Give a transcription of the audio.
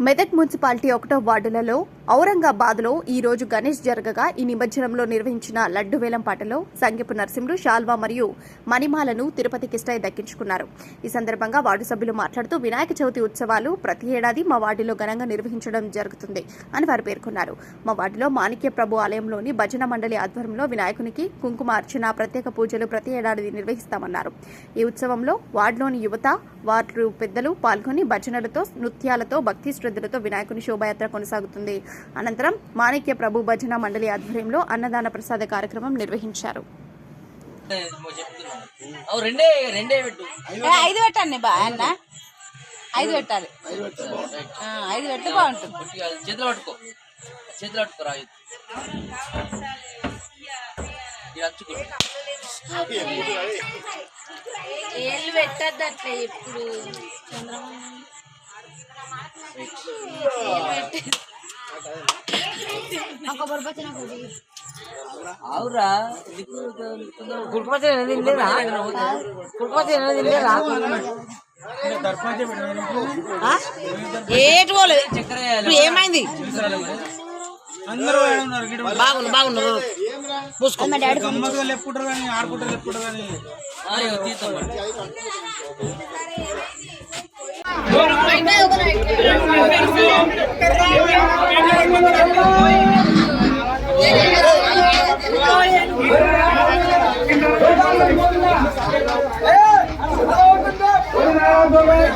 Medak municipality ఒకటో వార్డులలో ఔరంగాబాద్లో ఈ రోజు గణేష్ జరగగా ఈ నిమజ్జనంలో నిర్వహించిన లడ్డు వేలంపాటలో నరసింహుడు శాల్వా మరియు మణిమాలను తిరుపతి కిష్టయ్య దక్కించుకున్నారు. ఈ సందర్భంగా వార్డు సభ్యులు మాట్లాడుతూ వినాయక చవితి ఉత్సవాలు ప్రతి ఏడాది మా వార్డులో ఘనంగా నిర్వహించడం జరుగుతుంది అని వారు పేర్కొన్నారు. మా వార్డులో మాణిక్య ప్రభు ఆలయంలోని భజన మండలి ఆధ్వర్యంలో వినాయకునికి కుంకుమ అర్చన ప్రత్యేక పూజలు ప్రతి ఏడాది నిర్వహిస్తామన్నారు. ఈ ఉత్సవంలో వార్డులోని యువత వార్డు పెద్దలు పాల్గొని భజనలతో నృత్యాలతో భక్తి శ్రద్ధలతో వినాయకుని శోభాయాత్ర కొనసాగుతుంది. అనంతరం మాణిక్య ప్రభు భజన మండలి ఆధ్వర్యంలో అన్నదాన ప్రసాద కార్యక్రమం నిర్వహించారు. ఐదు పెట్టండి బా అన్న. ఐదు పెట్టాలి. ఆ, ఐదు పెడితే బాగుంటుంది. గట్టిగా చేతిలో పట్టుకో. చేతిలో పట్టుకో రా ఇది ఇది అంచుకో ఏళ్ళు పెట్టద్దు అట్లా ఇప్పుడు అవురా. ఏటి పోలేదు ఇప్పుడు ఏమైంది? బాగుంది బాగున్నారు లేపుకుంటారు కానీ ఆడుకుంటారు లేపుకుంటారు కానీ. తీస్తాం